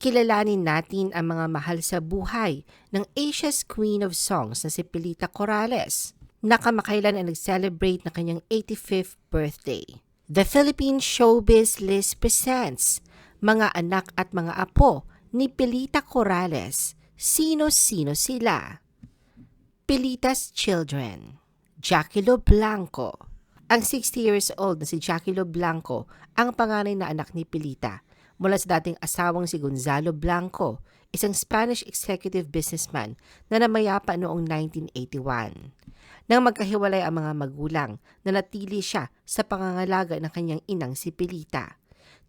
kilalanin natin ang mga mahal sa buhay ng Asia's Queen of Songs na si Pilita Corrales na kamakailan ay nag-celebrate na kanyang 85th birthday. The Philippine Showbiz List presents mga anak at mga apo ni Pilita Corrales. Sino-sino sila? Pilita's Children Jackie Lo Blanco Ang 60 years old na si Jackie Lo Blanco ang panganay na anak ni Pilita mula sa dating asawang si Gonzalo Blanco, isang Spanish executive businessman na namayapa noong 1981. Nang magkahiwalay ang mga magulang, nanatili siya sa pangangalaga ng kanyang inang si Pilita.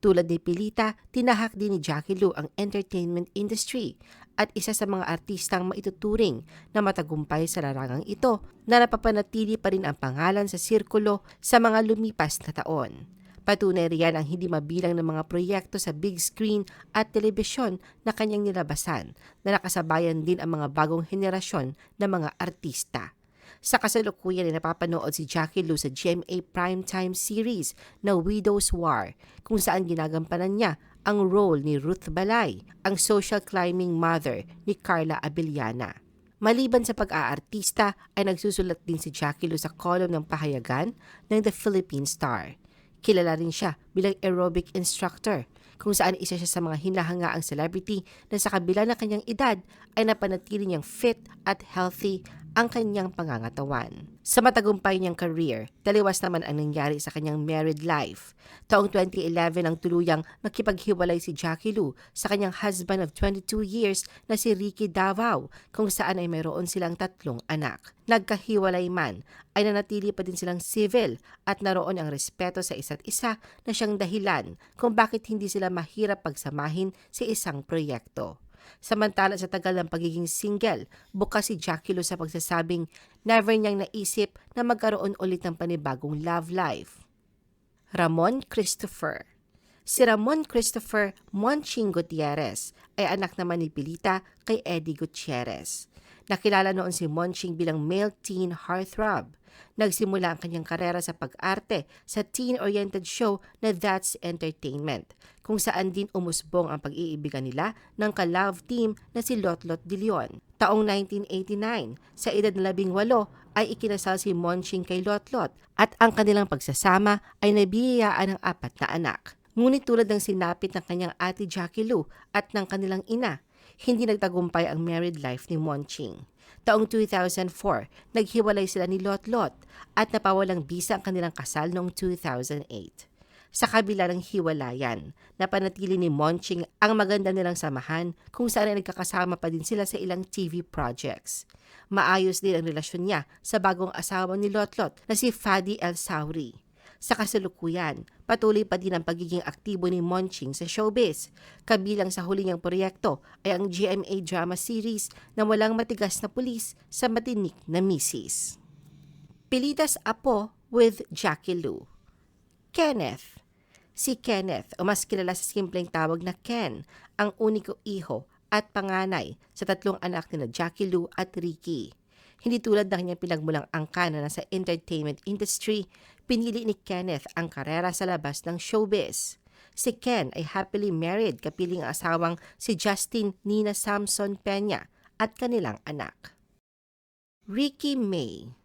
Tulad ni Pilita, tinahak din ni Jackie Lu ang entertainment industry at isa sa mga artistang maituturing na matagumpay sa larangang ito na napapanatili pa rin ang pangalan sa sirkulo sa mga lumipas na taon. Patunay riyan ang hindi mabilang ng mga proyekto sa big screen at telebisyon na kanyang nilabasan na nakasabayan din ang mga bagong henerasyon ng mga artista. Sa kasalukuyan ay napapanood si Jackie Lu sa GMA primetime series na Widow's War kung saan ginagampanan niya ang role ni Ruth Balay, ang social climbing mother ni Carla Abellana. Maliban sa pag-aartista ay nagsusulat din si Jackie Lu sa column ng pahayagan ng The Philippine Star. Kilala rin siya bilang aerobic instructor kung saan isa siya sa mga hinahangaang celebrity na sa kabila ng kanyang edad ay napanatili niyang fit at healthy ang kanyang pangangatawan. Sa matagumpay niyang career, taliwas naman ang nangyari sa kanyang married life. Taong 2011 ang tuluyang nakipaghiwalay si Jackie Lu sa kanyang husband of 22 years na si Ricky Davao kung saan ay mayroon silang tatlong anak. Nagkahiwalay man ay nanatili pa din silang civil at naroon ang respeto sa isa't isa na siyang dahilan kung bakit hindi sila mahirap pagsamahin sa isang proyekto. Samantala sa tagal ng pagiging single, bukas si Jackie Lu sa pagsasabing never niyang naisip na magkaroon ulit ng panibagong love life. Ramon Christopher Si Ramon Christopher Monching Gutierrez ay anak naman ni Pilita kay Eddie Gutierrez. Nakilala noon si Monching bilang male teen heartthrob. Nagsimula ang kanyang karera sa pag-arte sa teen-oriented show na That's Entertainment, kung saan din umusbong ang pag-iibigan nila ng ka-love team na si Lotlot De Leon. Taong 1989, sa edad na labing walo, ay ikinasal si Monching kay Lotlot at ang kanilang pagsasama ay nabiyayaan ng apat na anak. Ngunit tulad ng sinapit ng kanyang ate Jackie Lu at ng kanilang ina, hindi nagtagumpay ang married life ni Monching. Taong 2004, naghiwalay sila ni Lot Lot at napawalang bisa ang kanilang kasal noong 2008. Sa kabila ng hiwalayan, napanatili ni Monching ang maganda nilang samahan kung saan ay nagkakasama pa din sila sa ilang TV projects. Maayos din ang relasyon niya sa bagong asawa ni Lotlot na si Fadi El Sauri. Sa kasalukuyan, patuloy pa din ang pagiging aktibo ni Monching sa showbiz. Kabilang sa huli niyang proyekto ay ang GMA drama series na walang matigas na pulis sa matinik na misis. Pilitas Apo with Jackie Lu Kenneth Si Kenneth, o mas kilala sa simpleng tawag na Ken, ang uniko iho at panganay sa tatlong anak nila Jackie Lu at Ricky. Hindi tulad ng kanyang pinagmulang angkana na sa entertainment industry, pinili ni Kenneth ang karera sa labas ng showbiz. Si Ken ay happily married kapiling ang asawang si Justin Nina Samson Peña at kanilang anak. Ricky May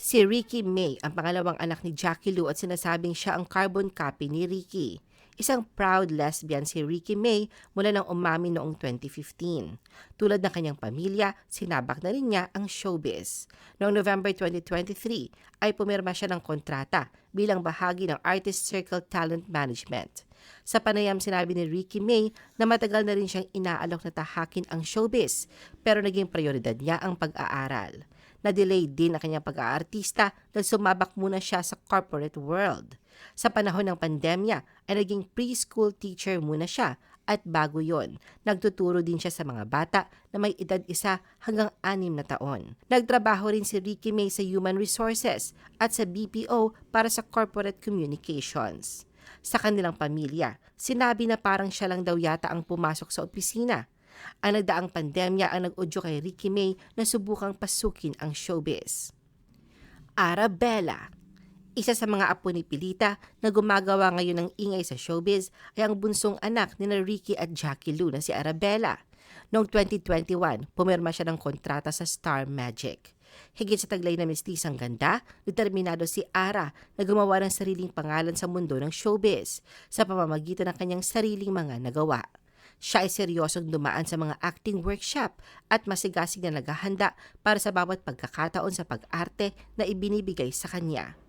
Si Ricky May ang pangalawang anak ni Jackie Lu at sinasabing siya ang carbon copy ni Ricky. Isang proud lesbian si Ricky May mula nang umami noong 2015. Tulad ng kanyang pamilya, sinabak na rin niya ang showbiz. Noong November 2023 ay pumirma siya ng kontrata bilang bahagi ng Artist Circle Talent Management. Sa panayam sinabi ni Ricky May na matagal na rin siyang inaalok na tahakin ang showbiz pero naging prioridad niya ang pag-aaral. Na-delay din ang kanyang pag-aartista dahil sumabak muna siya sa corporate world. Sa panahon ng pandemya ay naging preschool teacher muna siya at bago yon, nagtuturo din siya sa mga bata na may edad isa hanggang anim na taon. Nagtrabaho rin si Ricky May sa Human Resources at sa BPO para sa corporate communications. Sa kanilang pamilya, sinabi na parang siya lang daw yata ang pumasok sa opisina. Ang nagdaang pandemya ang nag-udyo kay Ricky May na subukang pasukin ang showbiz. Arabella Isa sa mga apo ni Pilita na gumagawa ngayon ng ingay sa showbiz ay ang bunsong anak ni Ricky at Jackie Lu na si Arabella. Noong 2021, pumirma siya ng kontrata sa Star Magic. Higit sa taglay na mistisang ganda, determinado si Ara na gumawa ng sariling pangalan sa mundo ng showbiz sa pamamagitan ng kanyang sariling mga nagawa. Siya ay seryosong dumaan sa mga acting workshop at masigasig na naghahanda para sa bawat pagkakataon sa pag-arte na ibinibigay sa kanya.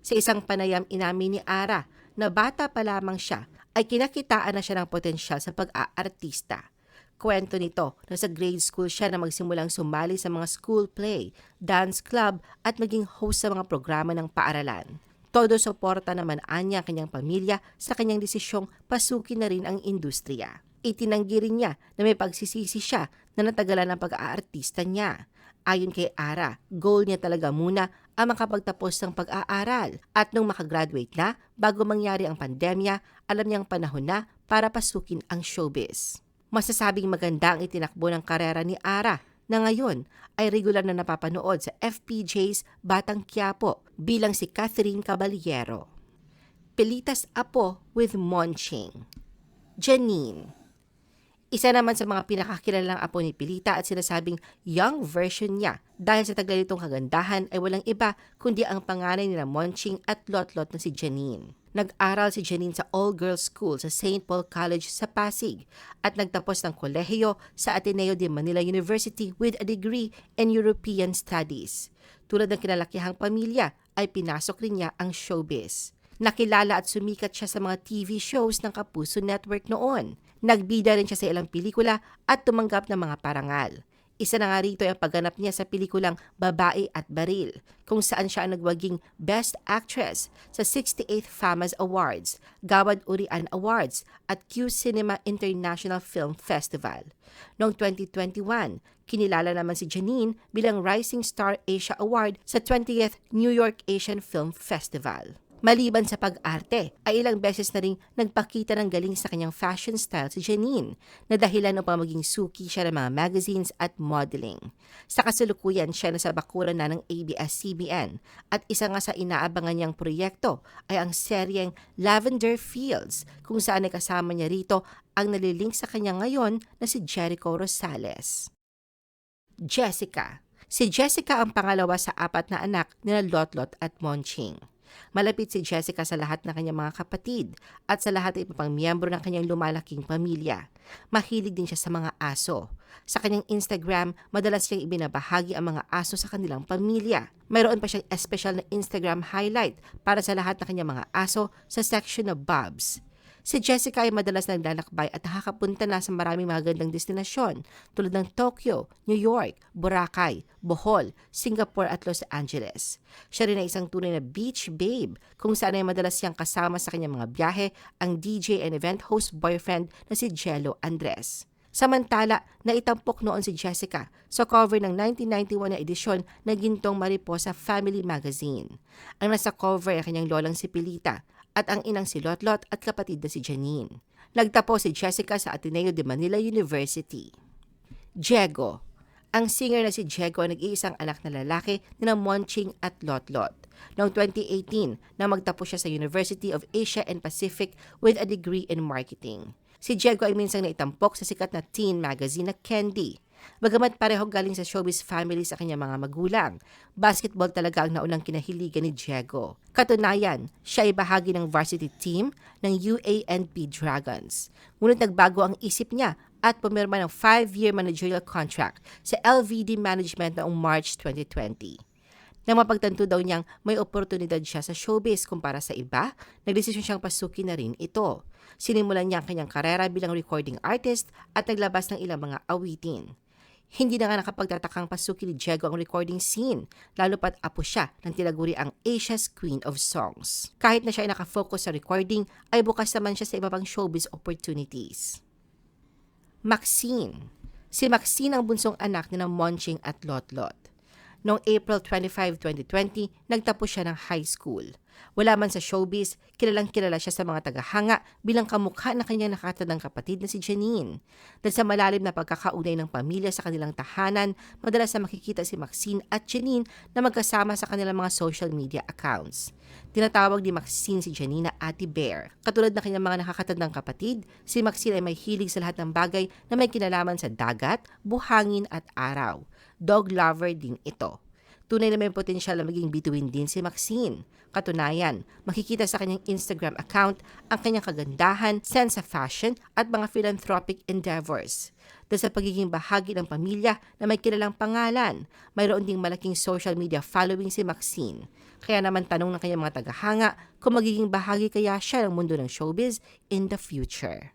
Sa isang panayam inamin ni Ara na bata pa lamang siya ay kinakitaan na siya ng potensyal sa pag-aartista. Kwento nito na sa grade school siya na magsimulang sumali sa mga school play, dance club at maging host sa mga programa ng paaralan. Todo suporta naman anya ang kanyang pamilya sa kanyang desisyong pasukin na rin ang industriya. Itinanggi rin niya na may pagsisisi siya na natagalan ng pag-aartista niya. Ayon kay Ara, goal niya talaga muna ang makapagtapos ng pag-aaral at nung makagraduate na, bago mangyari ang pandemya, alam niyang panahon na para pasukin ang showbiz. Masasabing maganda ang itinakbo ng karera ni Ara na ngayon ay regular na napapanood sa FPJ's Batang Quiapo bilang si Catherine Caballero. Pelitas Apo with Monching Janine isa naman sa mga pinakakilalang apo ni Pilita at sinasabing young version niya dahil sa taglay nitong kagandahan ay walang iba kundi ang panganay nila Monching at Lotlot na si Janine. Nag-aral si Janine sa all-girls school sa St. Paul College sa Pasig at nagtapos ng kolehiyo sa Ateneo de Manila University with a degree in European Studies. Tulad ng kinalakihang pamilya ay pinasok rin niya ang showbiz. Nakilala at sumikat siya sa mga TV shows ng Kapuso Network noon. Nagbida rin siya sa ilang pelikula at tumanggap ng mga parangal. Isa na nga rito ang pagganap niya sa pelikulang Babae at Baril, kung saan siya ang nagwaging Best Actress sa 68th FAMAS Awards, Gawad Urian Awards at Q Cinema International Film Festival. Noong 2021, kinilala naman si Janine bilang Rising Star Asia Award sa 20th New York Asian Film Festival. Maliban sa pag-arte, ay ilang beses na ring nagpakita ng galing sa kanyang fashion style si Janine na dahilan upang maging suki siya ng mga magazines at modeling. Sa kasalukuyan, siya na sa bakuran na ng ABS-CBN at isa nga sa inaabangan niyang proyekto ay ang seryeng Lavender Fields kung saan ay kasama niya rito ang nalilink sa kanya ngayon na si Jericho Rosales. Jessica Si Jessica ang pangalawa sa apat na anak ni Lotlot at Monching. Malapit si Jessica sa lahat ng kanyang mga kapatid at sa lahat ng iba pang miyembro ng kanyang lumalaking pamilya. Mahilig din siya sa mga aso. Sa kanyang Instagram, madalas siyang ibinabahagi ang mga aso sa kanilang pamilya. Mayroon pa siyang espesyal na Instagram highlight para sa lahat ng kanyang mga aso sa section of Bobs. Si Jessica ay madalas naglalakbay at nakakapunta na sa maraming magagandang destinasyon tulad ng Tokyo, New York, Boracay, Bohol, Singapore at Los Angeles. Siya rin ay isang tunay na beach babe kung saan ay madalas siyang kasama sa kanyang mga biyahe ang DJ and event host boyfriend na si Jello Andres. Samantala, naitampok noon si Jessica sa cover ng 1991 na edisyon ng Gintong Mariposa Family Magazine. Ang nasa cover ay kanyang lolang si Pilita at ang inang si Lotlot at kapatid na si Janine. Nagtapos si Jessica sa Ateneo de Manila University. Diego Ang singer na si Diego ay nag-iisang anak na lalaki na Monching at Lotlot. Noong 2018, na magtapos siya sa University of Asia and Pacific with a degree in marketing. Si Diego ay minsang naitampok sa sikat na teen magazine na Candy. Bagamat pareho galing sa showbiz family sa kanyang mga magulang, basketball talaga ang naunang kinahiligan ni Diego. Katunayan, siya ay bahagi ng varsity team ng UANP Dragons. Ngunit nagbago ang isip niya at pumirma ng 5-year managerial contract sa LVD Management noong March 2020. Nang mapagtanto daw niyang may oportunidad siya sa showbiz kumpara sa iba, nagdesisyon siyang pasukin na rin ito. Sinimulan niya ang kanyang karera bilang recording artist at naglabas ng ilang mga awitin. Hindi na nga nakapagtatakang pasukin ni Diego ang recording scene, lalo pat apo siya ng tinaguri ang Asia's Queen of Songs. Kahit na siya ay nakafocus sa recording, ay bukas naman siya sa iba pang showbiz opportunities. Maxine Si Maxine ang bunsong anak ni ng Monching at Lotlot. Noong April 25, 2020, nagtapos siya ng high school. Wala man sa showbiz, kilalang kilala siya sa mga tagahanga bilang kamukha ng kanyang nakatandang kapatid na si Janine. Dahil sa malalim na pagkakaunay ng pamilya sa kanilang tahanan, madalas na makikita si Maxine at Janine na magkasama sa kanilang mga social media accounts. Tinatawag ni Maxine si Janine na Ate Bear. Katulad ng kanyang mga nakakatandang kapatid, si Maxine ay may hilig sa lahat ng bagay na may kinalaman sa dagat, buhangin at araw. Dog lover din ito. Tunay na may potensyal na maging bituin din si Maxine. Katunayan, makikita sa kanyang Instagram account ang kanyang kagandahan, sense of fashion at mga philanthropic endeavors. Dahil sa pagiging bahagi ng pamilya na may kilalang pangalan, mayroon ding malaking social media following si Maxine. Kaya naman tanong ng kanyang mga tagahanga kung magiging bahagi kaya siya ng mundo ng showbiz in the future.